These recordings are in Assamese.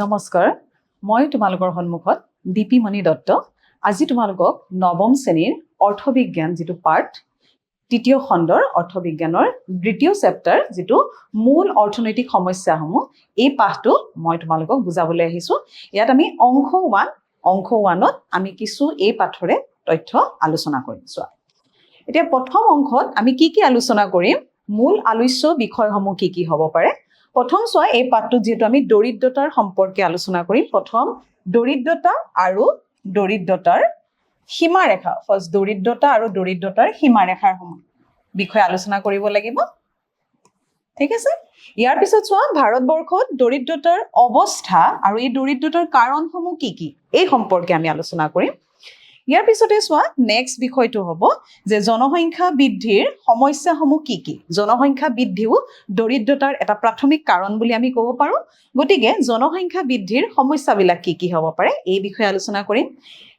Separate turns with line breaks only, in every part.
নমস্কাৰ মই তোমালোকৰ সন্মুখত দীপী মণি দত্ত। আজি তোমালোকক নৱম শ্ৰেণীৰ অৰ্থবিজ্ঞান যিটো পাৰ্ট তৃতীয় খণ্ডৰ অৰ্থবিজ্ঞানৰ দ্বিতীয় চেপ্টাৰ যিটো মূল অৰ্থনৈতিক সমস্যাসমূহ এই পাঠটো মই তোমালোকক বুজাবলৈ আহিছোঁ। ইয়াত আমি অংশ ওৱান অংশ ওৱানত আমি কিছু এই পাঠৰে তথ্য আলোচনা কৰিম। চোৱা এতিয়া প্ৰথম অংশত আমি কি কি আলোচনা কৰিম মূল আলোচ্য বিষয়সমূহ কি কি হ'ব পাৰে প্ৰথম চোৱা এই পাঠটোত যিহেতু আমি দৰিদ্ৰতাৰ সম্পৰ্কে আলোচনা কৰিম প্ৰথম দৰিদ্ৰতা আৰু দৰিদ্ৰতাৰ সীমাৰেখা। ফাৰ্ষ্ট দৰিদ্ৰতা আৰু দৰিদ্ৰতাৰ সীমাৰেখাৰ সম- বিষয়ে আলোচনা কৰিব লাগিব। ঠিক আছে? ইয়াৰ পিছত চোৱা ভাৰতবৰ্ষত দৰিদ্ৰতাৰ অৱস্থা আৰু এই দৰিদ্ৰতাৰ কাৰণসমূহ কি কি? এই সম্পৰ্কে আমি আলোচনা কৰিম। ইয়াৰ পিছতে চোৱা নেক্সট বিষয়টো হ'ব যে জনসংখ্যা বৃদ্ধিৰ সমস্যাসমূহ কি কি? জনসংখ্যা বৃদ্ধিও দৰিদ্ৰতাৰ এটা প্ৰাথমিক কাৰণ বুলি আমি ক'ব পাৰোঁ। গতিকে জনসংখ্যা বৃদ্ধিৰ সমস্যাবিলাক কি কি হ'ব পাৰে এই বিষয়ে আলোচনা কৰিম।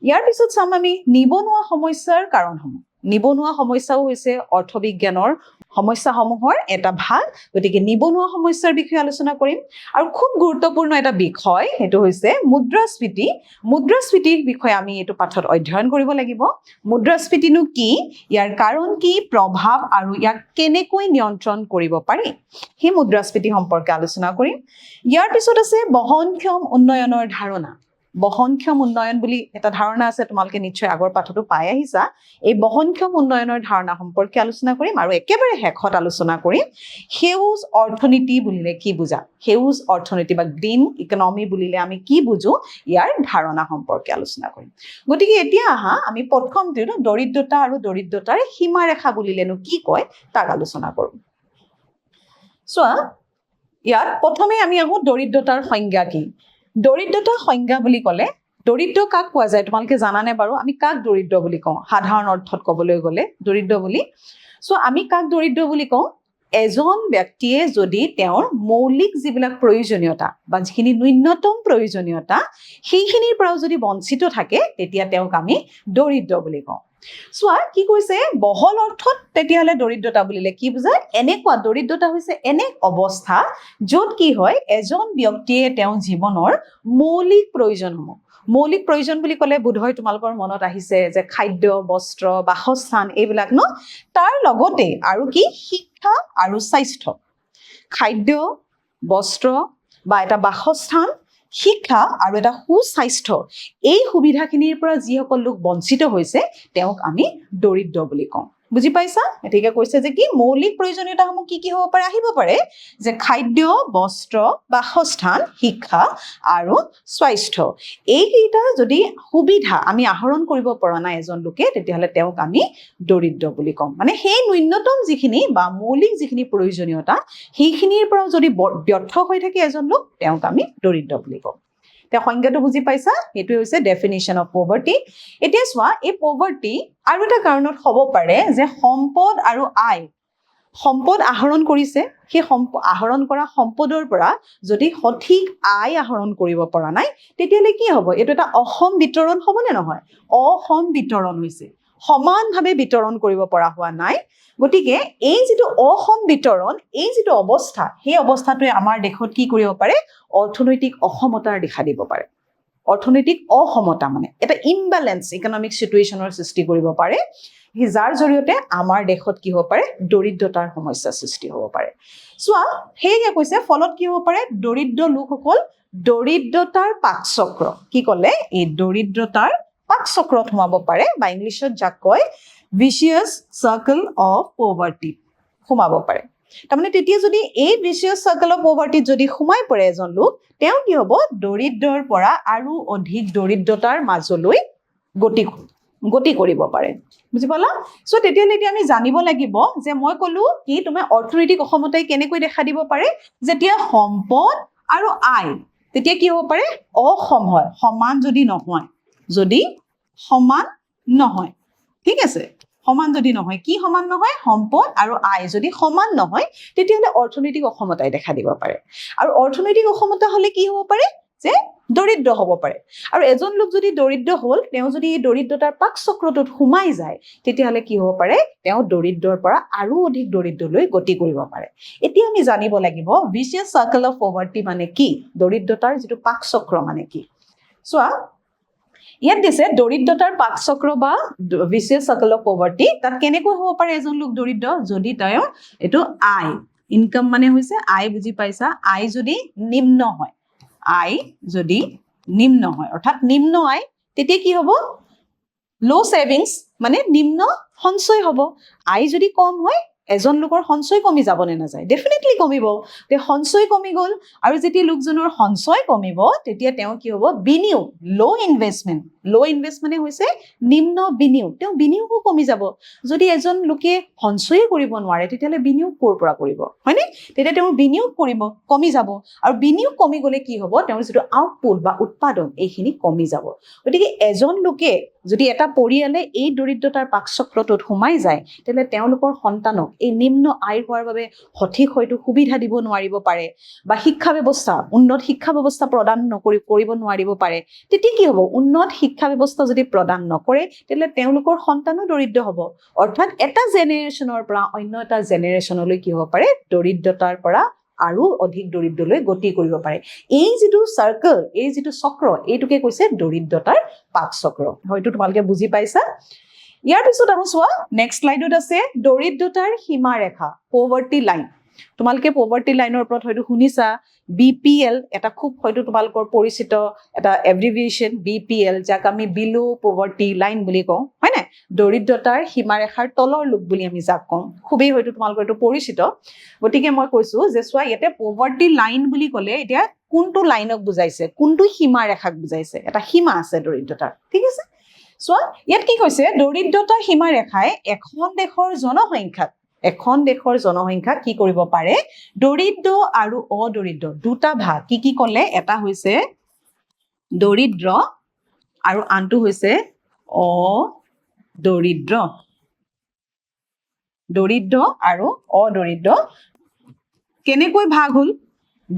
ইয়াৰ পিছত চাম আমি নিবনুৱা সমস্যাৰ কাৰণসমূহ। নিবনুৱা সমস্যাও হৈছে অৰ্থবিজ্ঞানৰ সমস্যাসমূহৰ এটা ভাগ। গতিকে নিবনুৱা সমস্যাৰ বিষয়ে আলোচনা কৰিম। আৰু খুব গুৰুত্বপূৰ্ণ এটা বিষয় সেইটো হৈছে মুদ্ৰাস্ফীতি। মুদ্ৰাস্ফীতিৰ বিষয়ে আমি এইটো পাঠত অধ্যয়ন কৰিব লাগিব। মুদ্ৰাস্ফীতিনো কি? ইয়াৰ কাৰণ কি? প্ৰভাৱ আৰু ইয়াক কেনেকৈ নিয়ন্ত্ৰণ কৰিব পাৰি? সেই মুদ্ৰাস্ফীতি সম্পৰ্কে আলোচনা কৰিম। ইয়াৰ পিছত আছে বহনক্ষম উন্নয়নৰ ধাৰণা। বহনক্ষম উন্নয়ন বুলি এটা ধাৰণা আছে তোমালোকে নিশ্চয় আগৰ পাঠতো পাই আহিছা। এই বহনক্ষম উন্নয়নৰ ধাৰণা সম্পৰ্কে আলোচনা কৰিম আৰু একেবাৰে শেষত আলোচনা কৰিম। সেউজ অৰ্থনীতি বুলিলে কি বুজা? সেউজ অৰ্থনীতি বা গ্ৰীণ ইকনমি বুলিলে আমি কি বুজো? ইয়াৰ ধাৰণা সম্পৰ্কে আলোচনা কৰিম। গতিকে এতিয়া আহা আমি প্ৰথমটো দৰিদ্ৰতা আৰু দৰিদ্ৰতাৰ সীমাৰেখা বুলিলেনো কি কয়? তাক আলোচনা কৰোঁ। চোৱা ইয়াত প্ৰথমে আমি আহোঁ দৰিদ্ৰতাৰ সংজ্ঞা কি? দৰিদ্ৰতাৰ সংজ্ঞা বুলি ক'লে, দৰিদ্ৰ কাক পোৱা যায়? তোমালোকে জানানে বাৰু? আমি কাক দৰিদ্ৰ বুলি কওঁ? সাধাৰণ অৰ্থত ক'বলৈ গ'লে, দৰিদ্ৰ বুলি। চ' আমি কাক দৰিদ্ৰ বুলি কওঁ? এজন ব্যক্তিয়ে যদি তেওঁৰ মৌলিক যিবিলাক প্ৰয়োজনীয়তা বা যিখিনি ন্যূনতম প্ৰয়োজনীয়তা, সেইখিনিৰ পৰাও যদি বঞ্চিত থাকে, তেতিয়া তেওঁক আমি দৰিদ্ৰ বুলি কওঁ। চোৱা কি কৈছে? বহল অৰ্থত তেতিয়াহ'লে দৰিদ্ৰতা বুলিলে কি বুজায়? এনেকুৱা দৰিদ্ৰতা হৈছে এনে অৱস্থা য'ত কি হয় এজন ব্যক্তিয়ে তেওঁ জীৱনৰ মৌলিক প্ৰয়োজনসমূহ মৌলিক প্ৰয়োজন বুলি ক'লে বোধহয় তোমালোকৰ মনত আহিছে যে খাদ্য বস্ত্ৰ বাসস্থান এইবিলাক ন? তাৰ লগতে আৰু কি? শিক্ষা আৰু স্বাস্থ্য। খাদ্য বস্ত্ৰ বা এটা বাসস্থান শিক্ষা আৰু এটা সুস্বাস্থ্য। এই সুবিধাখিনিৰ পৰা যিসকল লোক বঞ্চিত হৈছে, তেওঁক আমি দৰিদ্ৰ বুলি কওঁ। বুজি পাইছা? গতিকে কৈছে যে কি, মৌলিক প্ৰয়োজনীয়তাসমূহ কি কি হ'ব পাৰে? আহিব পাৰে। যে খাদ্য, বস্ত্ৰ, বাসস্থান, শিক্ষা আৰু স্বাস্থ্য। এইকেইটা যদি সুবিধা আমি আহৰণ কৰিব পৰা নাই এজন লোকে, তেতিয়াহ'লে তেওঁক আমি দৰিদ্ৰ বুলি ক'ম। মানে সেই ন্যূনতম যিখিনি বা মৌলিক যিখিনি প্ৰয়োজনীয়তা, সেইখিনিৰ পৰাও যদি ব্যৰ্থ হৈ থাকে এজন লোক, তেওঁক আমি দৰিদ্ৰ বুলি ক'ম। এতিয়া সংজ্ঞাটো বুজি পাইছা? সেইটোৱে হৈছে ডেফিনেশ্যন অফ পভাৰ্টি এতিয়া চোৱা এই পভাৰ্টি আৰু এটা কাৰণত হ'ব পাৰে যে সম্পদ আৰু আয় সম্পদ আহৰণ কৰিছে সেই সম্প আহৰণ কৰা সম্পদৰ পৰা যদি সঠিক আয় আহৰণ কৰিব পৰা নাই তেতিয়াহ'লে কি হ'ব? এইটো এটা অসম বিতৰণ হ'বনে নহয়? অসম বিতৰণ হৈছে। সমানভাৱে বিতৰণ কৰিব পৰা হোৱা নাই। গতিকে এই যিটো অসম বিতৰণ এই যিটো অৱস্থা সেই অৱস্থাটোৱে আমাৰ দেশত কি কৰিব পাৰে? অৰ্থনৈতিক অসমতাৰ দেখা দিব পাৰে। অৰ্থনৈতিক অসমতা মানে এটা ইমবেলেঞ্চ ইকনমিক চিটুৱেশ্যনৰ সৃষ্টি কৰিব পাৰে। সি যাৰ জৰিয়তে আমাৰ দেশত কি হ'ব পাৰে? দৰিদ্ৰতাৰ সমস্যা সৃষ্টি হ'ব পাৰে। চোৱা সেয়ে কৈছে ফলত কি হ'ব পাৰে? দৰিদ্ৰ লোকসকল দৰিদ্ৰতাৰ পাকচক্ৰ। কি ক'লে? এই দৰিদ্ৰতাৰ পাকচক্ৰত সোমাব পাৰে বা ইংলিছত যাক কয় ভিচিয়াছ চাৰ্কল অফ পভাৰ্টি সোমাব পাৰে। তাৰমানে তেতিয়া যদি এই ভিচিয়াছ চাৰ্কল অফ পভাৰ্টিত যদি সোমাই পৰে এজন লোক তেওঁ কি হ'ব? দৰিদ্ৰৰ পৰা আৰু অধিক দৰিদ্ৰতাৰ মাজলৈ গতি গতি কৰিব পাৰে। বুজি পালা? চ' তেতিয়াহ'লে এতিয়া আমি জানিব লাগিব যে মই ক'লো কি তোমাৰ অৰ্থনৈতিক অসমতাই কেনেকৈ দেখা দিব পাৰে? যেতিয়া সম্পদ আৰু আয় তেতিয়া কি হ'ব পাৰে? অসম হয় সমান যদি নহয়। যদি সমান নহয় ঠিক আছে? সমান যদি নহয় কি সমান নহয়? সম্পদ আৰু আয় যদি সমান নহয় তেতিয়াহ'লে অৰ্থনৈতিক অসমতাই দেখা দিব পাৰে। আৰু অৰ্থনৈতিক অসমতা হ'লে কি হ'ব পাৰে? যে দৰিদ্ৰ হ'ব পাৰে। আৰু এজন লোক যদি দৰিদ্ৰ হ'ল তেওঁ যদি এই দৰিদ্ৰতাৰ পাক চক্ৰটোত সোমাই যায় তেতিয়াহ'লে কি হ'ব পাৰে? তেওঁ দৰিদ্ৰৰ পৰা আৰু অধিক দৰিদ্ৰলৈ গতি কৰিব পাৰে। এতিয়া আমি জানিব লাগিব ভিচিয়াছ চাৰ্কেল অফ পভাৰ্টি মানে কি? দৰিদ্ৰতাৰ যিটো পাক চক্ৰ মানে কি? চোৱা ইয়াত দিছে দৰিদ্ৰতাৰ পাক চক্ৰ বা ভিচিয়াছ চাৰ্কেল অফ পভাৰ্টি তাত কেনেকৈ হ'ব পাৰে এজন লোক দৰিদ্ৰ? যদি তেওঁ এইটো আয় ইনকাম মানে হৈছে আয় বুজি পাইছা আয় যদি নিম্ন হয়। আয় যদি নিম্ন হয় অৰ্থাৎ নিম্ন আয় তেতিয়া কি হ'ব? ল' ছেভিংছ মানে নিম্ন সঞ্চয় হ'ব। আয় যদি কম হয় এজন লোকৰ সঞ্চয় কমি যাব নে নাযায়? ডেফিনেটলি কমিব। সঞ্চয় কমি গ'ল আৰু যেতিয়া লোকজনৰ সঞ্চয় কমিব তেতিয়া তেওঁ কি হ'ব? বিনিয়োগ ল' ইনভেষ্টমেণ্ট ল' ইনভেষ্টমেণ্টে হৈছে নিম্ন বিনিয়োগ। তেওঁ বিনিয়োগো কমি যাব। যদি এজন লোকে সঞ্চয়ে কৰিব নোৱাৰে তেতিয়াহ'লে বিনিয়োগ ক'ৰ পৰা কৰিব? হয়নে? তেতিয়া তেওঁৰ বিনিয়োগ কৰিব কমি যাব। আৰু বিনিয়োগ কমি গ'লে কি হ'ব? তেওঁৰ যিটো আউটপুট বা উৎপাদন এইখিনি কমি যাব। গতিকে এজন লোকে যদি এটা পৰিয়ালে এই দৰিদ্ৰতাৰ পাকচক্ৰটোত সোমাই যায় তেতিয়াহ'লে তেওঁলোকৰ সন্তানক এই নিম্ন আয় হোৱাৰ বাবে সঠিক হয়তো সুবিধা দিব নোৱাৰিব পাৰে বা শিক্ষা ব্যৱস্থা উন্নত শিক্ষা ব্যৱস্থা প্ৰদান নকৰি কৰিব নোৱাৰিব পাৰে। তেতিয়া কি হ'ব? উন্নত শিক্ষা ব্যৱস্থা যদি প্ৰদান নকৰে তেতিয়াহ'লে তেওঁলোকৰ সন্তানো দৰিদ্ৰ হ'ব। অৰ্থাৎ এটা জেনেৰেশ্যনৰ পৰা অন্য এটা জেনেৰেশ্যনলৈ কি হ'ব পাৰে? দৰিদ্ৰতাৰ পৰা আৰু অধিক দৰিদ্ৰলৈ গতি কৰিব পাৰে। এই যিটো চাৰ্কেল এই যিটো চক্ৰ এইটোকে কৈছে দৰিদ্ৰতাৰ পাক চক্ৰ হয়তো তোমালোকে বুজি পাইছা। ইয়াৰ পিছত আৰু চোৱা নেক্সট শ্লাইডত আছে দৰিদ্ৰতাৰ সীমাৰেখা পভাৰ্টি লাইন তোমালোকে পভাৰ্টি লাইনৰ ওপৰত হয়তো শুনিছা বি পি এল এটা খুব হয়তো তোমালোকৰ পৰিচিত এটা এব্ৰিভিয়েশ্যন বি পি এল যাক আমি বিলো পভাৰ্টি লাইন বুলি কওঁ, হয় নাই? দৰিদ্ৰতাৰ সীমাৰেখাৰ তলৰ লোক বুলি আমি যাক কওঁ। খুবেই হয়তো তোমালোকৰ এইটো পৰিচিত। গতিকে মই কৈছো যে চোৱা, ইয়াতে পভাৰ্টি লাইন বুলি ক'লে এতিয়া কোনটো লাইনক বুজাইছে? কোনটো সীমাৰেখাক বুজাইছে? এটা সীমা আছে দৰিদ্ৰতাৰ, ঠিক আছে? চোৱা, ইয়াত কি কৈছে? দৰিদ্ৰতাৰ সীমাৰেখাই এখন দেশৰ জনসংখ্যাক এখন দেশৰ জনসংখ্যা কি কৰিব পাৰে? দৰিদ্ৰ আৰু অদৰিদ্ৰ, দুটা ভাগ। কি কি ক'লে? এটা হৈছে দৰিদ্ৰ আৰু আনটো হৈছে অদৰিদ্ৰ। দৰিদ্ৰ আৰু অদৰিদ্ৰ। কেনেকৈ ভাগ হ'ল?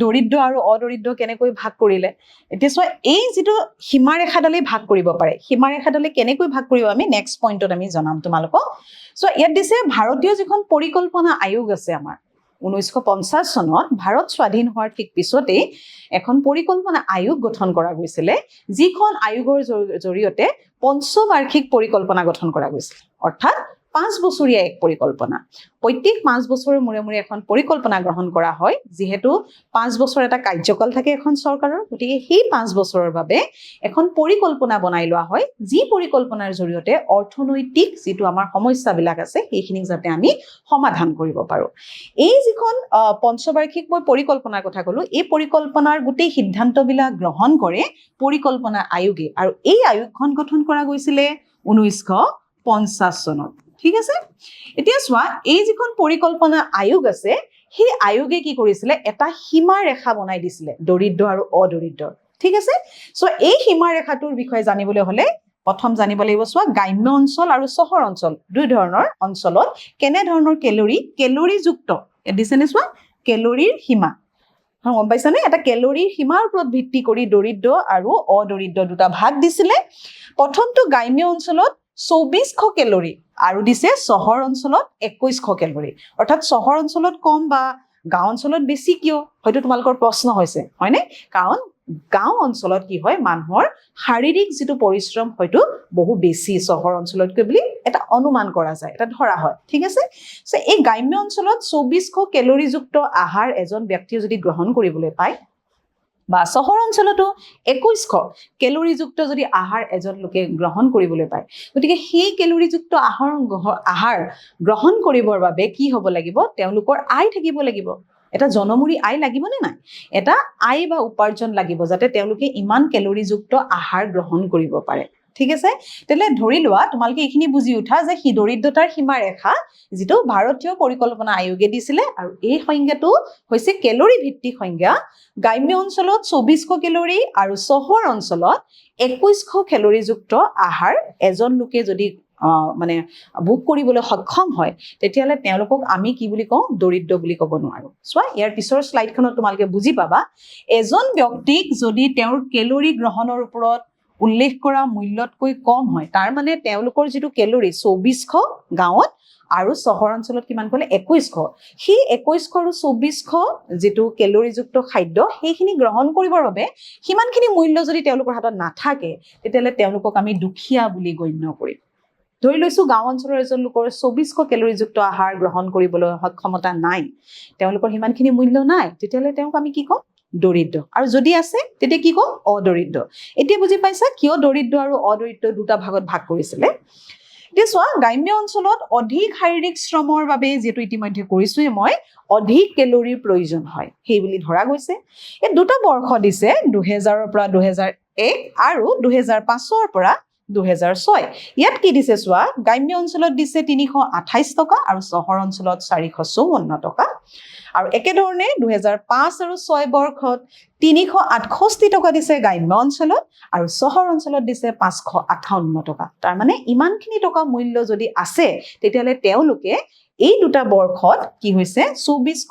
দৰিদ্ৰ আৰু অদৰিদ্ৰ কেনেকৈ ভাগ কৰিলে, এতিয়া চোৱা, এই যিটো সীমাৰেখাডালেই ভাগ কৰিব পাৰে, সীমাৰেখাডালে কেনেকৈ ভাগ কৰিব আমি নেক্সট পইণ্টত আমি জনাম তোমালোকক। চ' ইয়াত দিছে ভাৰতীয় যিখন পৰিকল্পনা আয়োগ আছে আমাৰ, ঊনৈছশ পঞ্চাছ চনত ভাৰত স্বাধীন হোৱাৰ ঠিক পিছতেই এখন পৰিকল্পনা আয়োগ গঠন কৰা গৈছিলে, যিখন আয়োগৰ জৰি- জৰিয়তে পঞ্চবাৰ্ষিক পৰিকল্পনা গঠন কৰা গৈছিল। অৰ্থাৎ পাঁচ বছৰীয়া এক পৰিকল্পনা। প্ৰত্যেক পাঁচ বছৰৰ মূৰে মূৰে এখন পৰিকল্পনা গ্ৰহণ কৰা হয়, যিহেতু পাঁচ বছৰ এটা কাৰ্যকাল থাকে এখন চৰকাৰৰ, গতিকে সেই পাঁচ বছৰৰ বাবে এখন পৰিকল্পনা বনাই লোৱা হয়। যি পৰিকল্পনাৰ জৰিয়তে অৰ্থনৈতিক যিটো আমাৰ সমস্যাবিলাক আছে, সেইখিনিক যাতে আমি সমাধান কৰিব পাৰোঁ। এই যিখন পঞ্চবাৰ্ষিক মই পৰিকল্পনাৰ কথা ক'লো, এই পৰিকল্পনাৰ গোটেই সিদ্ধান্তবিলাক গ্ৰহণ কৰে পৰিকল্পনা আয়োগে। আৰু এই আয়োগখন গঠন কৰা গৈছিলে ঊনৈছশ পঞ্চাছ চনত। ঠিক আছে? এতিয়া চোৱা, এই যিখন পৰিকল্পনা আয়োগ আছে, সেই আয়োগে কি কৰিছিলে? এটা সীমাৰেখা বনাই দিছিলে, দৰিদ্ৰ আৰু অদৰিদ্ৰ। ঠিক আছে? চ' এই সীমাৰেখাটোৰ বিষয়ে জানিবলৈ হ'লে প্ৰথম জানিব লাগিব, চোৱা, গ্ৰাম্য অঞ্চল আৰু চহৰ অঞ্চল, দুই ধৰণৰ অঞ্চলত কেনেধৰণৰ কেলৰি, কেলৰিযুক্ত দিছেনে চোৱা? কেলৰিৰ সীমা। গম পাইছানে এটা কেলৰিৰ সীমাৰ ওপৰত ভিত্তি কৰি দৰিদ্ৰ আৰু অদৰিদ্ৰ দুটা ভাগ দিছিলে। প্ৰথমটো গ্ৰাম্য অঞ্চলত চৌবিছশ কেলৰি আৰু দিছে চহৰ অঞ্চলত একৈছশ কেলৰি। অৰ্থাৎ চহৰ অঞ্চলত কম বা গাঁও অঞ্চলত বেছি কিয়? হয়তো তোমালোকৰ প্ৰশ্ন হৈছে হয়নে? কাৰণ গাঁও অঞ্চলত কি হয় মানুহৰ শাৰীৰিক যিটো পৰিশ্ৰম হয়তো বহু বেছি চহৰ অঞ্চলতকৈ বুলি এটা অনুমান কৰা যায় এটা ধৰা হয়। ঠিক আছে? এই গ্ৰাম্য অঞ্চলত চৌবিছশ কেলৰিযুক্ত আহাৰ এজন ব্যক্তিয়ে যদি গ্ৰহণ কৰিবলৈ পায় বা চহৰ অঞ্চলতো একৈছশ কেলৰিযুক্ত যদি আহাৰ এজন লোকে গ্ৰহণ কৰিবলৈ পায় গতিকে সেই কেলৰিযুক্ত আহাৰ আহাৰ গ্ৰহণ কৰিবৰ বাবে কি হ'ব লাগিব? তেওঁলোকৰ আয় থাকিব লাগিব। এটা জনমূৰি আয় লাগিবনে নাই? এটা আয় বা উপাৰ্জন লাগিব যাতে তেওঁলোকে ইমান কেলৰিযুক্ত আহাৰ গ্ৰহণ কৰিব পাৰে। ঠিক আছে? তেতিয়াহ'লে ধৰি লোৱা, তোমালোকে এইখিনি বুজি উঠা যে সি দৰিদ্ৰতাৰ সীমাৰেখা যিটো ভাৰতীয় পৰিকল্পনা আয়োগে দিছিলে আৰু এই সংজ্ঞাটো হৈছে কেলৰি ভিত্তিক সংজ্ঞা। গ্ৰাম্য অঞ্চলত চৌবিছশ কেলৰি আৰু চহৰ অঞ্চলত একৈছশ কেলৰিযুক্ত আহাৰ এজন লোকে যদি মানে ভোগ কৰিবলৈ সক্ষম হয়, তেতিয়াহ'লে তেওঁলোকক আমি কি বুলি কওঁ? দৰিদ্ৰ বুলি ক'ব নোৱাৰোঁ। চোৱা, ইয়াৰ পিছৰ শ্লাইডখনত তোমালোকে বুজি পাবা। এজন ব্যক্তিক যদি তেওঁৰ কেলৰি গ্ৰহণৰ ওপৰত উল্লেখ কৰা মূল্যতকৈ কম হয়। তাৰ মানে তেওঁলোকৰ যিটো কেলৰি চৌবিছশ গাঁৱত আৰু চহৰ অঞ্চলত কিমান ক'লে একৈছশ সেই একৈছশ আৰু চৌবিছশ যিটো কেলৰিযুক্ত খাদ্য সেইখিনি গ্ৰহণ কৰিবৰ বাবে সিমানখিনি মূল্য যদি তেওঁলোকৰ হাতত নাথাকে তেতিয়াহ'লে তেওঁলোকক আমি দুখীয়া বুলি গণ্য কৰিম। ধৰি লৈছোঁ গাঁও অঞ্চলৰ এজন লোকৰ চৌবিছশ কেলৰিযুক্ত আহাৰ গ্ৰহণ কৰিবলৈ সক্ষমতা নাই। তেওঁলোকৰ সিমানখিনি মূল্য নাই তেতিয়াহ'লে তেওঁক আমি কি ক'ম? দৰিদ্ৰ। আৰু যদি আছে তেতিয়া কি ক'ম? অদৰিদ্ৰ। এতিয়া বুজি পাইছা কিয় দৰিদ্ৰ আৰু অদৰিদ্ৰ দুটা ভাগত ভাগ কৰিছিলে? এতিয়া চোৱা গ্ৰাম্য অঞ্চলত অধিক শাৰীৰিক শ্ৰমৰ বাবে যিহেতু ইতিমধ্যে কৰিছোঁৱে মই অধিক কেলৰিৰ প্ৰয়োজন হয়। সেই বুলি ধৰা গৈছে। এই দুটা বৰ্ষ দিছে দুহেজাৰৰ পৰা দুহেজাৰ এক আৰু দুহেজাৰ পাঁচৰ পৰা দুহেজাৰ ছয়। ইয়াত কি দিছে চোৱা গ্ৰাম্য অঞ্চলত দিছে তিনিশ আঠাইছ টকা আৰু চহৰ অঞ্চলত চাৰিশ চৌৱন্ন টকা। আৰু একেধৰণে দুহেজাৰ পাঁচ আৰু ছয় বৰ্ষত তিনিশ আঠষষ্ঠি টকা দিছে গ্ৰাম্য অঞ্চলত আৰু চহৰ অঞ্চলত দিছে পাঁচশ আঠাৱন্ন টকা। তাৰমানে ইমানখিনি টকা মূল্য যদি আছে তেতিয়াহ'লে তেওঁলোকে এই দুটা বৰ্ষত কি হৈছে চৌবিছশ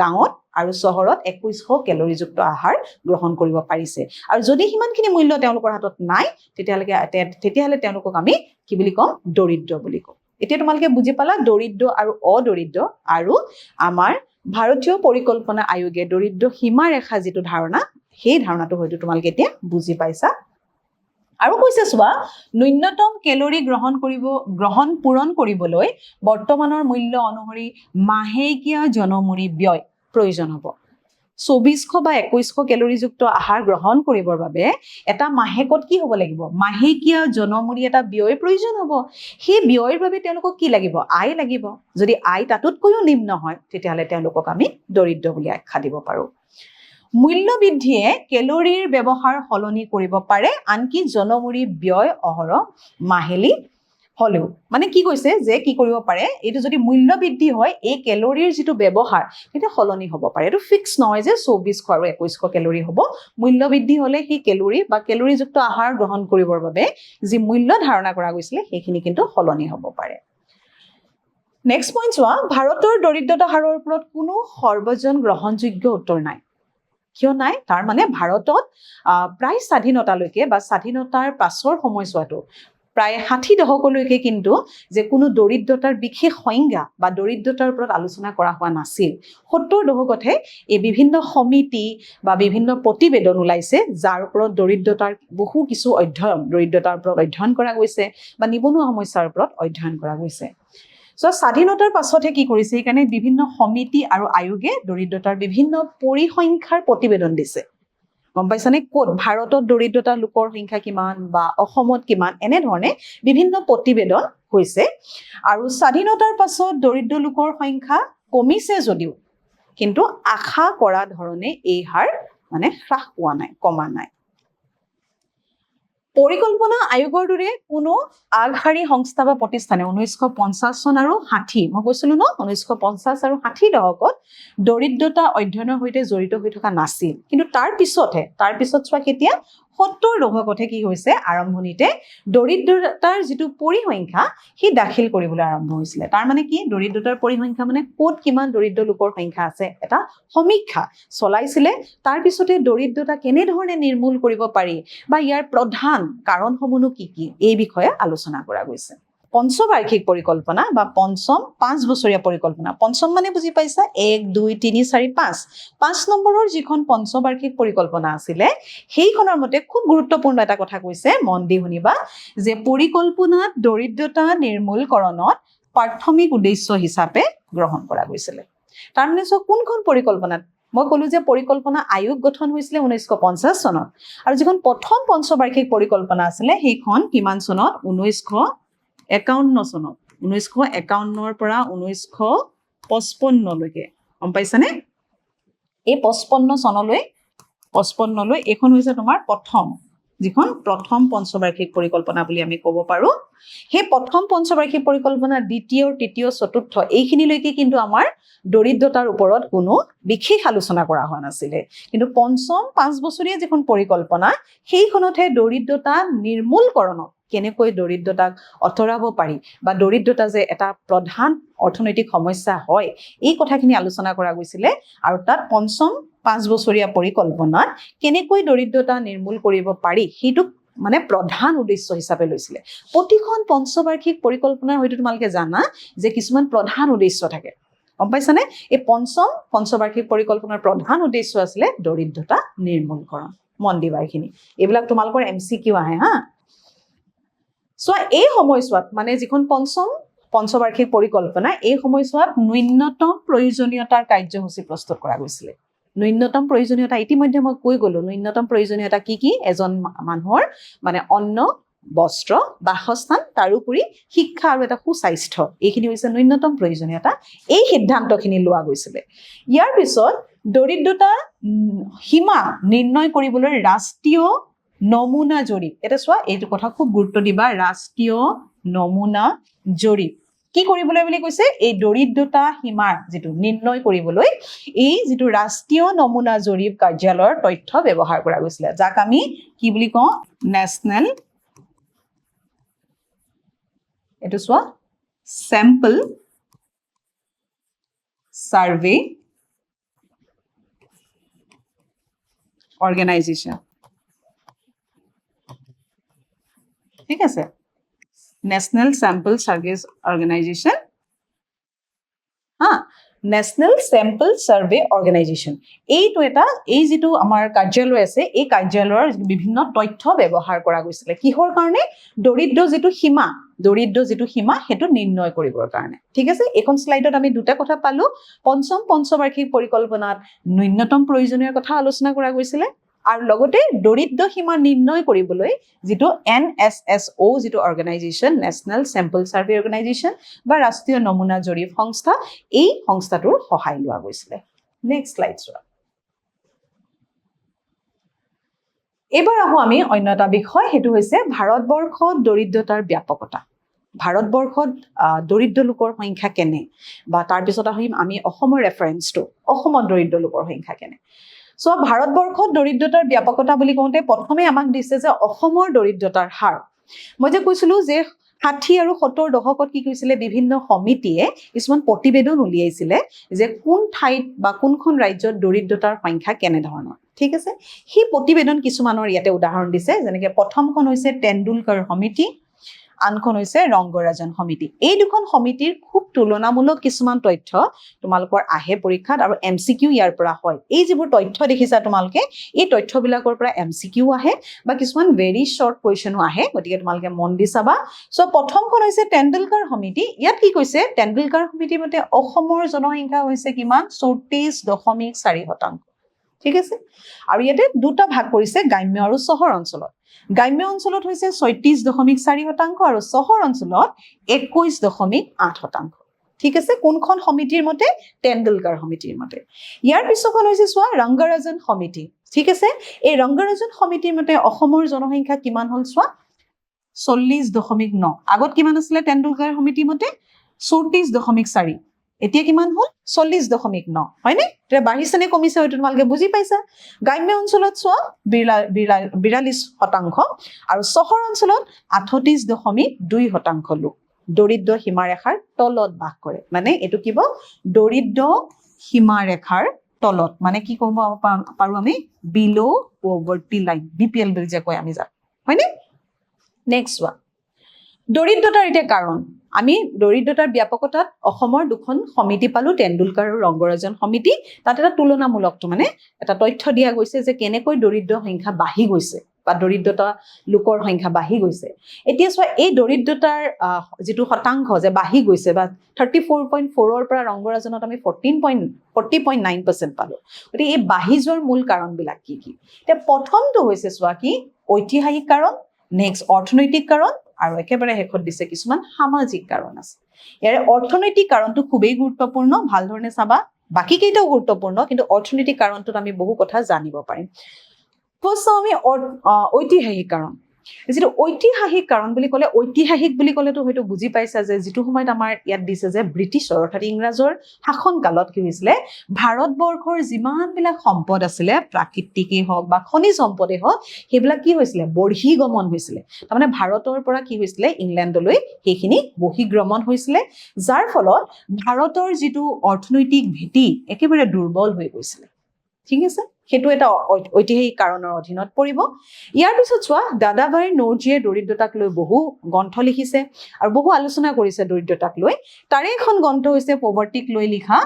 গাঁৱত আৰু চহৰত একৈছশ কেলৰিযুক্ত আহাৰ গ্ৰহণ কৰিব পাৰিছে। আৰু যদি সিমানখিনি মূল্য তেওঁলোকৰ হাতত নাই তেতিয়ালৈকে তেতিয়াহ'লে তেওঁলোকক আমি কি বুলি ক'ম দৰিদ্ৰ বুলি কওঁ এতিয়া তোমালোকে বুজি পালা দৰিদ্ৰ আৰু অদৰিদ্ৰ আৰু আমাৰ ভাৰতীয় পৰিকল্পনা আয়োগে দৰিদ্ৰ সীমাৰেখা যিটো ধাৰণা সেই ধাৰণাটো হয়তো তোমালোকে এতিয়া বুজি পাইছা। আৰু কৈছে চোৱা ন্যূনতম কেলৰি গ্ৰহণ কৰিব গ্ৰহণ পূৰণ কৰিবলৈ বৰ্তমানৰ মূল্য অনুসৰি মাহেকীয়া জনমূৰি ব্যয়। প্ৰয়োজন হ'ব। চৌবিছশ বা একৈছশ কেলৰিযুক্ত আহাৰ গ্ৰহণ কৰিবৰ বাবে এটা মাহেকত কি হ'ব লাগিব? মাহেকীয়া জনমূৰি এটা ব্যয়ৰ প্ৰয়োজন হ'ব। সেই ব্যয়ৰ বাবে তেওঁলোকক কি লাগিব? আয় লাগিব। যদি আয় তাতোতকৈও নিম্ন হয় তেতিয়াহ'লে তেওঁলোকক আমি দৰিদ্ৰ বুলি আখ্যা দিব পাৰোঁ। মূল্য বৃদ্ধিয়ে কেলৰিৰ ব্যৱহাৰ সলনি কৰিব পাৰে। আনকি জনমূৰি ব্যয় অহৰহ মাহিলী হ'লেও মানে কি কৈছে যে কি কৰিব পাৰে এইটো যদি মূল্য বৃদ্ধি হয় এই কেলৰিৰ যিটো ব্যৱহাৰ সেইটো সলনি হ'ব পাৰে। এইটো ফিক্স নহয় যে চৌবিছশ আৰু একৈছশ কেলৰি হ'ব। মূল্য বৃদ্ধি হ'লে সেই কেলৰি বা কেলৰিযুক্ত আহাৰ গ্ৰহণ কৰিবৰ বাবে যি মূল্য ধাৰণা কৰা গৈছিলে সেইখিনি কিন্তু সলনি হ'ব পাৰে। নেক্সট পইণ্ট চোৱা ভাৰতৰ দৰিদ্ৰতা হাৰৰ ওপৰত কোনো সৰ্বজন গ্ৰহণযোগ্য উত্তৰ নাই। কিয় নাই? তাৰ মানে ভাৰতত প্ৰায় স্বাধীনতালৈকে বা স্বাধীনতাৰ পাছৰ সময়ছোৱাটো প্ৰায় ষাঠি দশকলৈকে কিন্তু যে কোনো দৰিদ্ৰতাৰ বিশেষ সংজ্ঞা বা দৰিদ্ৰতাৰ ওপৰত আলোচনা কৰা হোৱা নাছিল। সত্তৰ দশকতহে এই বিভিন্ন সমিতি বা বিভিন্ন প্ৰতিবেদন ওলাইছে যাৰ ওপৰত দৰিদ্ৰতাৰ বহু কিছু অধ্যয়ন দৰিদ্ৰতাৰ ওপৰত অধ্যয়ন কৰা গৈছে বা নিবনুৱা সমস্যাৰ ওপৰত অধ্যয়ন কৰা গৈছে। চ' স্বাধীনতাৰ পাছতহে কি কৰিছে? সেইকাৰণে বিভিন্ন সমিতি আৰু আয়োগে দৰিদ্ৰতাৰ বিভিন্ন পৰিসংখ্যাৰ প্ৰতিবেদন দিছে। গম পাইছানে? ক'ত ভাৰতত দৰিদ্ৰতা লোকৰ সংখ্যা কিমান বা অসমত কিমান এনেধৰণে বিভিন্ন প্ৰতিবেদন হৈছে। আৰু স্বাধীনতাৰ পাছত দৰিদ্ৰ লোকৰ সংখ্যা কমিছে যদিও কিন্তু আশা কৰা ধৰণে এই হাৰ মানে হ্ৰাস পোৱা নাই কমা নাই। পৰিকল্পনা আয়োগৰ দৰে কোনো আগশাৰী সংস্থা বা প্ৰতিষ্ঠানে ঊনৈছশ পঞ্চাছ চন আৰু ষাঠি, মই কৈছিলো ন, ঊনৈছশ পঞ্চাছ আৰু ষাঠি দশকত দৰিদ্ৰতা অধ্যয়নৰ সৈতে জড়িত হৈ থকা নাছিল। কিন্তু তাৰ পিছতহে, তাৰ পিছত চোৱা কেতিয়া? সত্তৰ দশকতহে কি হৈছে? আৰম্ভণিতে দৰিদ্ৰতাৰ যিটো পৰিসংখ্যা, সি দাখিল কৰিবলৈ আৰম্ভ হৈছিলে। তাৰ মানে কি? দৰিদ্ৰতাৰ পৰিসংখ্যা মানে ক'ত কিমান দৰিদ্ৰ লোকৰ সংখ্যা আছে? এটা সমীক্ষা চলাইছিলে। তাৰ পিছতে দৰিদ্ৰতা কেনেধৰণে নিৰ্মূল কৰিব পাৰি? বা ইয়াৰ প্ৰধান কাৰণসমূহনো কি কি? এই বিষয়ে আলোচনা কৰা গৈছে। পঞ্চবাৰ্ষিক পৰিকল্পনা বা পঞ্চম পাঁচ বছৰীয়া পৰিকল্পনা। পঞ্চম মানে বুজি পাইছা? এক, দুই, তিনি, চাৰি, পাঁচ। পাঁচ নম্বৰৰ যিখন পঞ্চবাৰ্ষিক পৰিকল্পনা আছিলে, সেইখনৰ মতে খুব গুৰুত্বপূৰ্ণ এটা কথা কৈছে, মন দি শুনিবা, যে পৰিকল্পনাত দৰিদ্ৰতা নিৰ্মূলকৰণত প্ৰাথমিক উদ্দেশ্য হিচাপে গ্ৰহণ কৰা গৈছিলে। তাৰমানে চোৱা, কোনখন পৰিকল্পনাত? মই ক'লো যে পৰিকল্পনা আয়োগ গঠন হৈছিলে ঊনৈছশ পঞ্চাছ চনত। আৰু যিখন প্ৰথম পঞ্চবাৰ্ষিক পৰিকল্পনা আছিলে, সেইখন কিমান চনত? ঊনৈছশ একাৱন্ন চনত ঊনৈছশ একাৱন্নৰ পৰা ঊনৈছশ পঁচপন্নলৈকে গম পাইছানে? এই পঁচপন্ন চনলৈ পঁচপন্নলৈ এইখন হৈছে তোমাৰ প্ৰথম যিখন প্ৰথম পঞ্চবাৰ্ষিক পৰিকল্পনা বুলি আমি ক'ব পাৰোঁ। সেই প্ৰথম পঞ্চবাৰ্ষিক পৰিকল্পনা দ্বিতীয় তৃতীয় চতুৰ্থ এইখিনিলৈকে কিন্তু আমাৰ দৰিদ্ৰতাৰ ওপৰত কোনো বিশেষ আলোচনা কৰা হোৱা নাছিলে। কিন্তু পঞ্চম পাঁচ বছৰীয়া যিখন পৰিকল্পনা সেইখনতহে দৰিদ্ৰতা নিৰ্মূলকৰণত কেনেকৈ দৰিদ্ৰতাক আঁতৰাব পাৰি বা দৰিদ্ৰতা যে এটা প্ৰধান অৰ্থনৈতিক সমস্যা হয়, এই কথাখিনি আলোচনা কৰা গৈছিলে আৰু তাত পঞ্চম পাঁচ বছৰীয়া পৰিকল্পনাত কেনেকৈ দৰিদ্ৰতা নিৰ্মূল কৰিব পাৰি সেইটোক মানে প্ৰধান উদ্দেশ্য হিচাপে লৈছিলে। প্ৰতিখন পঞ্চবাৰ্ষিক পৰিকল্পনাৰ হয়তো তোমালোকে জানা যে কিছুমান প্ৰধান উদ্দেশ্য থাকে। গম পাইছানে? এই পঞ্চম পঞ্চবাৰ্ষিক পৰিকল্পনাৰ প্ৰধান উদ্দেশ্য আছিলে দৰিদ্ৰতা নিৰ্মূলকৰণ। মন দিবা এইখিনি। এইবিলাক তোমালোকৰ এম চি কিউ আহে হা। চোৱা এই সময়ছোৱাত মানে যিখন পঞ্চম, পঞ্চবাৰ্ষিক পৰিকল্পনা, এই সময়ছোৱাত ন্যূনতম প্ৰয়োজনীয়তাৰ কাৰ্যসূচী প্ৰস্তুত কৰা গৈছিলে। ন্যূনতম প্ৰয়োজনীয়তা, ইতিমধ্যে মই কৈ গলো, ন্যূনতম প্ৰয়োজনীয়তা কি কি? এজন মানুহৰ মানে অন্ন, বস্ত্ৰ, বাসস্থান, তাৰোপৰি শিক্ষা আৰু এটা সুস্বাস্থ্য, এইখিনি হৈছে ন্যূনতম প্ৰয়োজনীয়তা। এই সিদ্ধান্তখিনি লোৱা গৈছিলে। ইয়াৰ পিছত দৰিদ্ৰতা সীমা নিৰ্ণয় কৰিবলৈ ৰাষ্ট্ৰীয় নমুনা জৰীপ এতিয়া চোৱা, এইটো কথা খুব গুৰুত্ব দিবা, ৰাষ্ট্ৰীয় নমুনা জৰীপ। কি কৰিবলৈ বুলি কৈছে? এই দৰিদ্ৰতা সীমাৰ যিটো নিৰ্ণয় কৰিবলৈ, এই যিটো ৰাষ্ট্ৰীয় নমুনা জৰীপ কাৰ্যালয়ৰ তথ্য ব্যৱহাৰ কৰা গৈছিলে। যাক আমি কি বুলি কওঁ? নেশ্যনেল এইটো চোৱা চেম্পল চাৰ্ভে অৰ্গেনাইজেশ্যন ঠিক আছে? নেশ্যনেল চেম্পল চাৰ্ভিচ অৰ্গেনাইজেশ্যন হা নেশ্যনেল চেম্পল চাৰ্ভে অৰ্গেনাইজেশ্যন এইটো এটা, এই যিটো আমাৰ কাৰ্যালয় আছে, এই কাৰ্যালয়ৰ বিভিন্ন তথ্য ব্যৱহাৰ কৰা গৈছিলে। কিহৰ কাৰণে? দৰিদ্ৰ যিটো সীমা, দৰিদ্ৰ যিটো সীমা, সেইটো নিৰ্ণয় কৰিবৰ কাৰণে। ঠিক আছে? এইখন শ্লাইডত আমি দুটা কথা পালো। পঞ্চম পঞ্চবাৰ্ষিক পৰিকল্পনাত ন্যূনতম প্ৰয়োজনীয় কথা আলোচনা কৰা গৈছিলে। আৰু লগতে দৰিদ্ৰ সীমা নিৰ্ণয় কৰিবলৈ যিটো এন এছ এছ অ' যিটো organisation national sample survey organisation বা ৰাষ্ট্ৰীয় নমুনা জৰীপ সংস্থা এই সংস্থাটোৰ সহায় লোৱা গৈছিলে। নেক্সট শ্লাইড চোৱা। এইবাৰ আহোঁ আমি অন্য এটা বিষয় সেইটো হৈছে ভাৰতবৰ্ষত দৰিদ্ৰতাৰ ব্যাপকতা। ভাৰতবৰ্ষত দৰিদ্ৰ লোকৰ সংখ্যা কেনে? বা তাৰপিছত আহিম আমি অসমৰ ৰেফাৰেঞ্চটো অসমত দৰিদ্ৰ লোকৰ সংখ্যা কেনে? চ' ভাৰতবৰ্ষত দৰিদ্ৰতাৰ ব্যাপকতা বুলি কওঁতে প্ৰথমে আমাক দিছে যে অসমৰ দৰিদ্ৰতাৰ হাৰ। মই যে কৈছিলো যে ষাঠি আৰু সত্তৰ দশকত কি কৰিছিলে বিভিন্ন সমিতিয়ে কিছুমান প্ৰতিবেদন উলিয়াইছিলে যে কোন ঠাইত বা কোনখন ৰাজ্যত দৰিদ্ৰতাৰ সংখ্যা কেনেধৰণৰ। ঠিক আছে? সেই প্ৰতিবেদন কিছুমানৰ ইয়াতে উদাহৰণ দিছে যেনেকে প্ৰথমখন হৈছে তেণ্ডুলকাৰ সমিতি আনখন হৈছে ৰংগৰাজন সমিতি। এই দুখন সমিতিৰ খুব তুলনামূলক কিছুমান তথ্য তোমালোকৰ আহে পৰীক্ষাত আৰু এম চি কিউ ইয়াৰ পৰা হয়। এই যিবোৰ তথ্য দেখিছা তোমালোকে, এই তথ্যবিলাকৰ পৰা এম চি কিউ আহে বা কিছুমান ভেৰি শ্বৰ্ট কুৱেশ্যনো আহে, গতিকে তোমালোকে মন দি চাবা। চ' প্ৰথমখন হৈছে তেণ্ডুলকাৰ সমিতি। ইয়াত কি কৈছে? তেণ্ডুলকাৰ সমিতিৰ মতে অসমৰ জনসংখ্যা হৈছে কিমান? চৌত্ৰিছ দশমিক চাৰি শতাংশ। ঠিক আছে? আৰু ইয়াতে দুটা ভাগ কৰিছে গ্ৰাম্য আৰু চহৰ অঞ্চলত। গ্ৰাম্য অঞ্চলত হৈছে ছয়ত্ৰিছ দশমিক চাৰি শতাংশ আৰু চহৰ অঞ্চলত একৈছ দশমিক আঠ শতাংশ। ঠিক আছে? কোনখন সমিতিৰ মতে? তেণ্ডুলকাৰ সমিতিৰ মতে। ইয়াৰ পিছখন হৈছে চোৱা ৰংগৰাজন সমিতি। ঠিক আছে? এই ৰংগৰাজন সমিতিৰ মতে অসমৰ জনসংখ্যা কিমান হ'ল চোৱা? চল্লিছ দশমিক ন। আগত কিমান আছিলে তেণ্ডুলকাৰ সমিতিৰ মতে? চৌত্ৰিছ দশমিক চাৰি। এতিয়া কিমান হ'ল? চল্লিছ দশমিক ন। হয়নে? তেতিয়া বাঢ়িছে নে কমিছে হয়তো তোমালোকে বুজি পাইছা? গ্ৰাম্য অঞ্চলত চোৱা বিৰা বিৰা বিৰাল্লিছ শতাংশ আৰু চহৰ অঞ্চলত আঠত্ৰিছ দশমিক দুই শতাংশ লোক। দৰিদ্ৰ সীমাৰেখাৰ তলত বাস কৰে। মানে এইটো কিব দৰিদ্ৰ সীমাৰেখাৰ তলত। মানে কি ক'ব পাৰো আমি? Below' poverty line B P L বুলি যে কয় আমি যাক। হয়নে? নেক্সট চোৱা দৰিদ্ৰতাৰ এতিয়া কাৰণ। আমি দৰিদ্ৰতাৰ ব্যাপকতাত অসমৰ দুখন সমিতি পালো, তেণ্ডুলকাৰ আৰু ৰংগৰাজন সমিতি। তাত এটা তুলনামূলকটো মানে এটা তথ্য দিয়া গৈছে যে কেনেকৈ দৰিদ্ৰ সংখ্যা বাঢ়ি গৈছে বা দৰিদ্ৰতা লোকৰ সংখ্যা বাঢ়ি গৈছে। এতিয়া চোৱা, এই দৰিদ্ৰতাৰ যিটো শতাংশ যে বাঢ়ি গৈছে বা থাৰ্টি ফ'ৰ পইণ্ট ফ'ৰৰ পৰা ৰংগৰাজনত আমি fourteen point forty point nine percent পালোঁ। গতিকে এই বাঢ়ি যোৱাৰ মূল কাৰণবিলাক কি কি? এতিয়া প্ৰথমটো হৈছে চোৱা কি, ঐতিহাসিক কাৰণ নেক্সট অৰ্থনৈতিক কাৰণ আৰু একেবাৰে শেষত দিছে কিছুমান সামাজিক কাৰণ আছে। ইয়াৰে অৰ্থনৈতিক কাৰণটো খুবেই গুৰুত্বপূৰ্ণ ভাল ধৰণে চাবা। বাকী কেইটাও গুৰুত্বপূৰ্ণ কিন্তু অৰ্থনৈতিক কাৰণটোত আমি বহু কথা জানিব পাৰিম। ফাৰ্ষ্ট চাওঁ আমি ঐতিহাসিক কাৰণ। যিটো ঐতিহাসিক কাৰণ বুলি ক'লে ঐতিহাসিক বুলি ক'লেতো হয়তো বুজি পাইছা যে যিটো সময়ত আমাৰ ইয়াত দিছে যে ব্ৰিটিছৰ অৰ্থাৎ ইংৰাজৰ শাসন কালত কি হৈছিলে ভাৰতবৰ্ষৰ যিমানবিলাক সম্পদ আছিলে প্ৰাকৃতিকেই হওক বা খনিজ সম্পদেই হওক সেইবিলাক কি হৈছিলে বৰ্হিগমন হৈছিলে। তাৰমানে ভাৰতৰ পৰা কি হৈছিলে ইংলেণ্ডলৈ সেইখিনি বহিগ্ৰমণ হৈছিলে যাৰ ফলত ভাৰতৰ যিটো অৰ্থনৈতিক ভেটি একেবাৰে দুৰ্বল হৈ গৈছিলে। ঠিক আছে? সেইটো এটা ঐতিহাসিক কাৰণৰ অধীনত পৰিব। ইয়াৰ পিছত চোৱা, দাদাভাই নৌৰ্জীয়ে দৰিদ্ৰতাক লৈ বহু গ্ৰন্থ লিখিছে আৰু বহু আলোচনা কৰিছে দৰিদ্ৰতাক লৈ। তাৰে এখন গ্ৰন্থ হৈছে পভাৰ্টিক লৈ লিখা,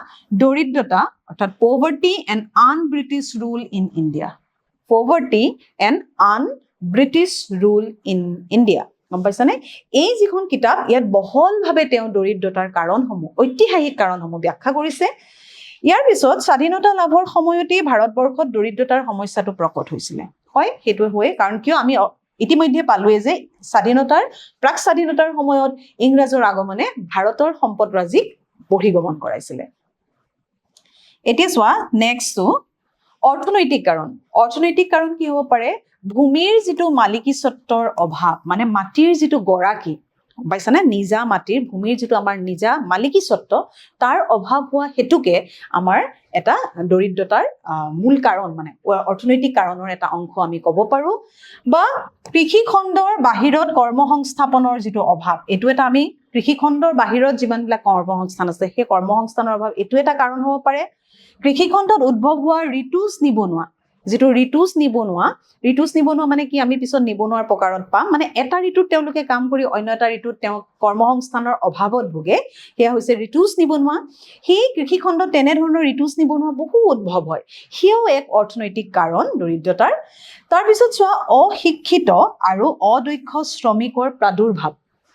দৰিদ্ৰতা, অৰ্থাৎ poverty and un British rule in India. Poverty and un British rule in India, গম পাইছানে? এই যিখন কিতাপ, ইয়াত বহলভাৱে তেওঁ দৰিদ্ৰতাৰ কাৰণসমূহ, ঐতিহাসিক কাৰণসমূহ ব্যাখ্যা কৰিছে। ইয়াৰ পিছত স্বাধীনতা লাভৰ সময়তেই ভাৰতবৰ্ষত দৰিদ্ৰতাৰ সমস্যাটো প্ৰকট হৈছিলে। হয় সেইটো হয় কাৰণ কিয়? আমি ইতিমধ্যে পালোৱে যে স্বাধীনতাৰ প্ৰাক স্বাধীনতাৰ সময়ত ইংৰাজৰ আগমনে ভাৰতৰ সম্পদৰাজিক বহিগমন কৰাইছিলে। এতিয়া চোৱা নেক্সটটো অৰ্থনৈতিক কাৰণ। অৰ্থনৈতিক কাৰণ কি হ'ব পাৰে? ভূমিৰ যিটো মালিকী স্বত্বৰ অভাৱ মানে মাটিৰ যিটো গৰাকী পাইছানে? নিজা মাটিৰ ভূমিৰ যিটো আমাৰ নিজা মালিকী স্বত্ব তাৰ অভাৱ হোৱা হেতুকে আমাৰ এটা দৰিদ্ৰতাৰ মূল কাৰণ মানে অৰ্থনৈতিক কাৰণৰ এটা অংশ আমি ক'ব পাৰোঁ। বা কৃষি খণ্ডৰ বাহিৰত কৰ্মসংস্থাপনৰ যিটো অভাৱ, এইটো এটা আমি কৃষি খণ্ডৰ বাহিৰত যিমানবিলাক কৰ্মসংস্থান আছে, সেই কৰ্মসংস্থানৰ অভাৱ এইটো এটা কাৰণ হ'ব পাৰে। কৃষি খণ্ডত উদ্ভৱ হোৱা ঋতুজ নিবনুৱা যিটো ঋতুজ নিবনুৱা ঋতুজ নিবনুৱা মানে কি আমি পিছত নিবনুৱাৰ প্ৰকাৰত পাম। মানে এটা ঋতুত তেওঁলোকে কাম কৰি অন্য এটা ঋতুত তেওঁ কৰ্মসংস্থানৰ অভাৱত ভোগে। সেয়া হৈছে ঋতুজ নিবনুৱা। সেই কৃষিখণ্ডত তেনেধৰণৰ ঋতুজ নিবনুৱা বহু উদ্ভৱ হয়। সেয়াও এক অৰ্থনৈতিক কাৰণ দৰিদ্ৰতাৰ। তাৰপিছত চোৱা, অশিক্ষিত আৰু অদক্ষ শ্ৰমিকৰ প্ৰাদুৰ্ভাৱ।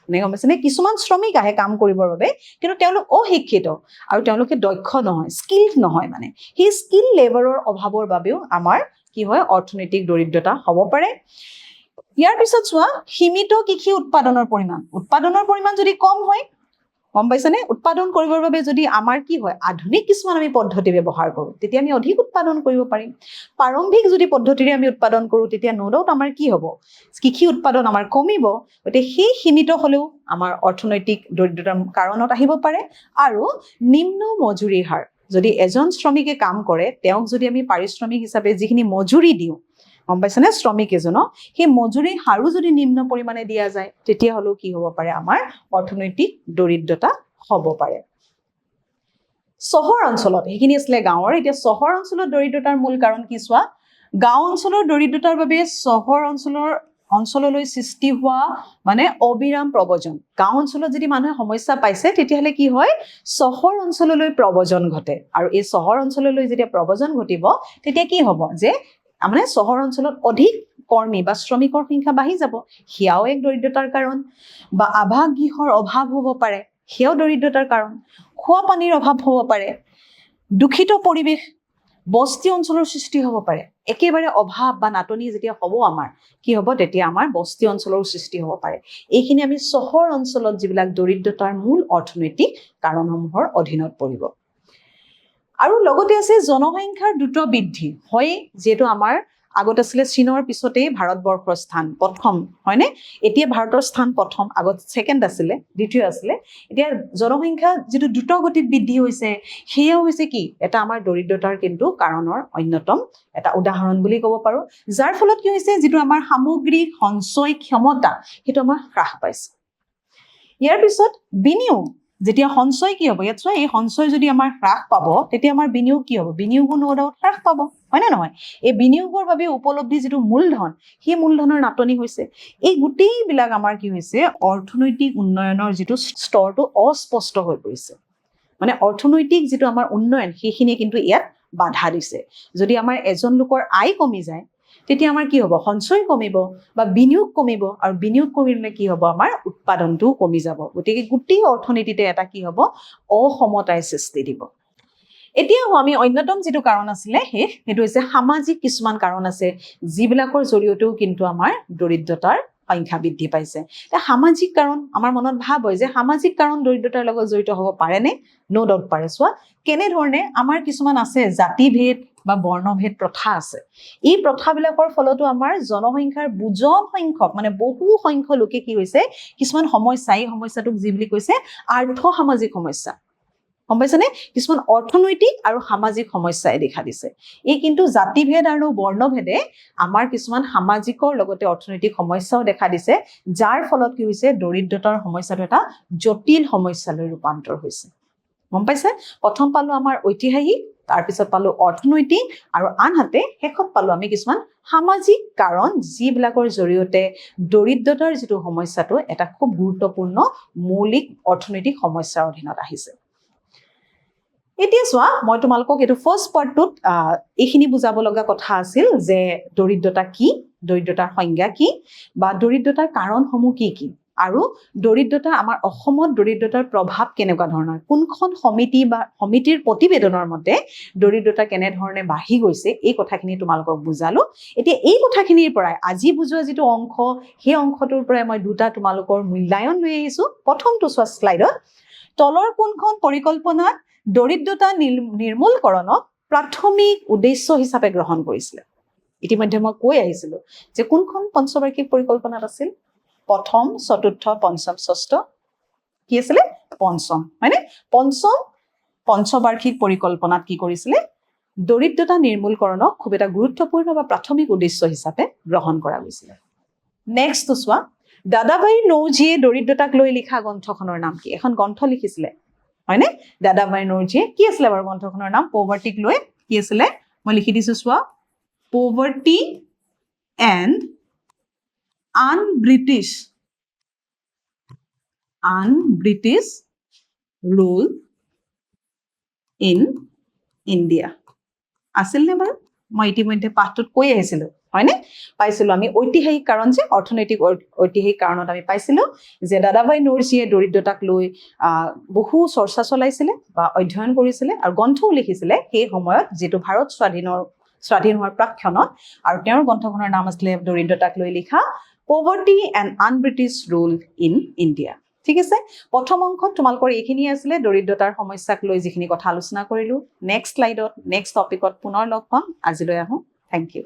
গম পাইছেনে কিছুমান শ্ৰমিক আহে কাম কৰিবৰ বাবে কিন্তু তেওঁলোক অশিক্ষিত আৰু তেওঁলোকে দক্ষ নহয় স্কিল্ড নহয় মানে। সেই স্কিল লেবাৰৰ অভাৱৰ বাবেও আমাৰ কি হয় অৰ্থনৈতিক দৰিদ্ৰতা হ'ব পাৰে। ইয়াৰ পিছত চোৱা সীমিত কৃষি উৎপাদনৰ পৰিমাণ। উৎপাদনৰ পৰিমাণ যদি কম হয় গম পাইছানে? উৎপাদন কৰিবৰ বাবে যদি আমাৰ কি হয়, আধুনিক কিছুমান আমি পদ্ধতি ব্যৱহাৰ কৰোঁ, তেতিয়া আমি অধিক উৎপাদন কৰিব পাৰিম। প্ৰাৰম্ভিক যদি পদ্ধতিৰে আমি উৎপাদন কৰোঁ, তেতিয়া ন ডাউট আমাৰ কি হ'ব? কৃষি উৎপাদন আমাৰ কমিব? গতিকে সেই সীমিত হ'লেও আমাৰ অৰ্থনৈতিক দৰিদ্ৰতাৰ কাৰণত আহিব পাৰে আৰু নিম্ন মজুৰিৰ হাৰ। যদি এজন শ্ৰমিকে কাম কৰে, তেওঁক যদি আমি পাৰিশ্ৰমিক হিচাপে যিখিনি মজুৰি দিওঁ গম পাইছেনে? শ্ৰমিক এজনক সেই মজুৰিৰ হাৰো যদি নিম্ন পৰিমাণে দিয়া যায় তেতিয়াহ'লেও কি হ'ব পাৰে? আমাৰ অৰ্থনৈতিক দৰিদ্ৰতা হ'ব পাৰে। চহৰ অঞ্চলত সেইখিনি আছিলে গাঁৱৰ। এতিয়া চহৰ অঞ্চলত দৰিদ্ৰতাৰ মূল কাৰণ কি চোৱা? গাঁও অঞ্চলৰ দৰিদ্ৰতাৰ বাবে চহৰ অঞ্চলৰ অঞ্চললৈ সৃষ্টি হোৱা মানে অবিৰাম প্ৰব্ৰজন। গাঁও অঞ্চলত যদি মানুহে সমস্যা পাইছে তেতিয়াহ'লে কি হয়? চহৰ অঞ্চললৈ প্ৰব্ৰজন ঘটে। আৰু এই চহৰ অঞ্চললৈ যেতিয়া প্ৰব্ৰজন ঘটিব তেতিয়া কি হ'ব? যে মানে চহৰ অঞ্চলত অধিক কৰ্মী বা শ্ৰমিকৰ সংখ্যা বাঢ়ি যাব সেয়াও এক দৰিদ্ৰতাৰ কাৰণ। বা আৱাসগৃহৰ অভাৱ হ'ব পাৰে সেয়াও দৰিদ্ৰতাৰ কাৰণ। খোৱা পানীৰ অভাৱ হ'ব পাৰে দূষিত পৰিৱেশ বস্তি অঞ্চলৰ সৃষ্টি হ'ব পাৰে। একেবাৰে অভাৱ বা নাটনি যেতিয়া হ'ব আমাৰ কি হ'ব? তেতিয়া আমাৰ বস্তি অঞ্চলৰ সৃষ্টি হ'ব পাৰে। এইখিনি আমি চহৰ অঞ্চলত যিবিলাক দৰিদ্ৰতাৰ মূল অৰ্থনৈতিক কাৰণসমূহৰ অধীনত পৰিব। আৰু লগতে আছে জনসংখ্যাৰ দ্ৰুত বৃদ্ধি। হয় যিহেতু আমাৰ আগত আছিলে চীনৰ পিছতেই ভাৰতবৰ্ষৰ স্থান প্ৰথম হয়নে? এতিয়া ভাৰতৰ স্থান প্ৰথম আগত ছেকেণ্ড আছিলে দ্বিতীয় আছিলে। এতিয়া জনসংখ্যা যিটো দ্ৰুত গতিত বৃদ্ধি হৈছে সেয়াও হৈছে কি? এটা আমাৰ দৰিদ্ৰতাৰ কিন্তু কাৰণৰ অন্যতম এটা উদাহৰণ বুলি ক'ব পাৰোঁ। যাৰ ফলত কি হৈছে? যিটো আমাৰ সামগ্ৰিক সঞ্চয় ক্ষমতা সেইটো আমাৰ হ্ৰাস পাইছে। ইয়াৰ পিছত বিনিয়োগ যেতিয়া সঞ্চয় কি হ'ব? ইয়াত চোৱা, এই সঞ্চয় যদি আমাৰ হ্ৰাস পাব, তেতিয়া আমাৰ বিনিয়োগ কি হ'ব? বিনিয়োগো ন ডাউট হ্ৰাস পাব, হয়নে নহয়? এই বিনিয়োগৰ বাবে উপলব্ধি যিটো মূলধন, সেই মূলধনৰ নাটনি হৈছে। এই গোটেইবিলাক আমাৰ কি হৈছে? অৰ্থনৈতিক উন্নয়নৰ যিটো স্তৰটো অস্পষ্ট হৈ পৰিছে। মানে অৰ্থনৈতিক যিটো আমাৰ উন্নয়ন, সেইখিনিয়ে কিন্তু ইয়াত বাধা দিছে। যদি আমাৰ এজন লোকৰ আয় কমি যায় তেতিয়া আমাৰ কি হ'ব? সঞ্চয় কমিব বা বিনিয়োগ কমিব আৰু বিনিয়োগ কমিলে কি হ'ব? আমাৰ উৎপাদনটোও কমি যাব। গতিকে গোটেই অৰ্থনীতিতে এটা কি হ'ব? অসমতাই সৃষ্টি দিব। এতিয়াও আমি অন্যতম যিটো কাৰণ আছিলে সেই সেইটো হৈছে সামাজিক কিছুমান কাৰণ আছে যিবিলাকৰ জৰিয়তেও কিন্তু আমাৰ দৰিদ্ৰতাৰ সংখ্যা বৃদ্ধি পাইছে। এতিয়া সামাজিক কাৰণ আমাৰ মনত ভাৱ হয় যে সামাজিক কাৰণ দৰিদ্ৰতাৰ লগত জড়িত হ'ব পাৰেনে? ন' ডাউট পাৰে। চোৱা কেনেধৰণে আমাৰ কিছুমান আছে জাতিভেদ বা বৰ্ণভেদ প্ৰথা আছে। এই প্ৰথাবিলাকৰ ফলতো আমাৰ জনসংখ্যাৰ বুজন সংখ্যক মানে বহু সংখ্যক লোকে কি হৈছে কিছুমান সমস্যা এই সমস্যাটোক যি বুলি কৈছে আৰ্থ সামাজিক সমস্যা। গম পাইছেনে? কিছুমান অৰ্থনৈতিক আৰু সামাজিক সমস্যাই দেখা দিছে। এই কিন্তু জাতিভেদ আৰু বৰ্ণভেদে আমাৰ কিছুমান সামাজিকৰ লগতে অৰ্থনৈতিক সমস্যাও দেখা দিছে, যাৰ ফলত কি হৈছে? দৰিদ্ৰতাৰ সমস্যাটো এটা জটিল সমস্যালৈ ৰূপান্তৰ হৈছে। গম পাইছে? প্ৰথম পালো আমাৰ ঐতিহাসিক, তাৰপিছত পালো অৰ্থনৈতিক আৰু আনহাতে শেষত পালো আমি কিছুমান সামাজিক কাৰণ, যিবিলাকৰ জৰিয়তে দৰিদ্ৰতাৰ যিটো সমস্যাটো এটা খুব গুৰুত্বপূৰ্ণ মৌলিক অৰ্থনৈতিক সমস্যাৰ অধীনত আহিছে। এতিয়া চোৱা মই তোমালোকক এইটো ফাৰ্ষ্ট পাৰ্টটোত এইখিনি বুজাব লগা কথা আছিল যে দৰিদ্ৰতা কি দৰিদ্ৰতাৰ সংজ্ঞা কি বা দৰিদ্ৰতাৰ কাৰণসমূহ কি কি আৰু দৰিদ্ৰতা আমাৰ অসমত দৰিদ্ৰতাৰ প্ৰভাৱ কেনেকুৱা ধৰণৰ? কোনখন সমিতি বা সমিতিৰ প্ৰতিবেদনৰ মতে দৰিদ্ৰতা কেনেধৰণে বাঢ়ি গৈছে? এই কথাখিনি তোমালোকক বুজালো। এতিয়া এই কথাখিনিৰ পৰাই আজি বুজোৱা যিটো অংশ সেই অংশটোৰ পৰাই মই দুটা তোমালোকৰ মূল্যায়ন লৈ আহিছো। প্ৰথমটো চোৱা শ্লাইডত তলৰ কোনখন পৰিকল্পনাত দৰিদ্ৰতা নিৰ- নিৰ্মূলকৰণক প্ৰাথমিক উদ্দেশ্য হিচাপে গ্ৰহণ কৰিছিলে। ইতিমধ্যে মই কৈ আহিছিলো যে কোনখন পঞ্চবাৰ্ষিক পৰিকল্পনাত আছিল? প্ৰথম, চতুৰ্থ, পঞ্চম, ষষ্ঠ। কি আছিলে? পঞ্চম। হয়নে? পঞ্চম, পঞ্চবাৰ্ষিক পৰিকল্পনাত কি কৰিছিলে? দৰিদ্ৰতা নিৰ্মূলকৰণক খুব এটা গুৰুত্বপূৰ্ণ বা প্ৰাথমিক উদ্দেশ্য হিচাপে গ্ৰহণ কৰা গৈছিলে। নেক্সটটো চোৱা। দাদাবাই নৌজীয়ে দৰিদ্ৰতাক লৈ লিখা গ্ৰন্থখনৰ নাম কি? এখন গ্ৰন্থ লিখিছিলে। হয়নে? দাদা দাদাবাই নৌজীয়ে কি আছিলে বাৰু গ্ৰন্থখনৰ নাম? পভাৰ্টিক লৈ কি আছিলে? মই লিখি দিছো, চোৱা। Poverty and un British un British rule in India আছিল নে বাৰু? মই ইতিমধ্যে পাঠটোত কৈ আহিছিলো। হয়নে? পাইছিলো আমি ঐতিহাসিক কাৰণ যে, অৰ্থনৈতিক ঐতিহাসিক কাৰণত আমি পাইছিলো যে দাদাভাই নৰজীয়ে দৰিদ্ৰতাক লৈ বহু চৰ্চা চলাইছিলে বা অধ্যয়ন কৰিছিলে আৰু গ্ৰন্থও লিখিছিলে সেই সময়ত যিটো ভাৰত স্বাধীনৰ, স্বাধীন হোৱাৰ প্ৰাক্ষণত আৰু তেওঁৰ গ্ৰন্থখনৰ নাম আছিলে দৰিদ্ৰতাক লৈ লিখা poverty and un British rule in India ঠিক আছে? প্ৰথম অংশত তোমালোকৰ এইখিনি আছিলে, দৰিদ্ৰতাৰ সমস্যাক লৈ যিখিনি কথা আলোচনা কৰিলো। নেক্সট শ্লাইডত নেক্সট টপিকত পুনৰ লগ পাম। আজিলৈ আহোঁ। Thank U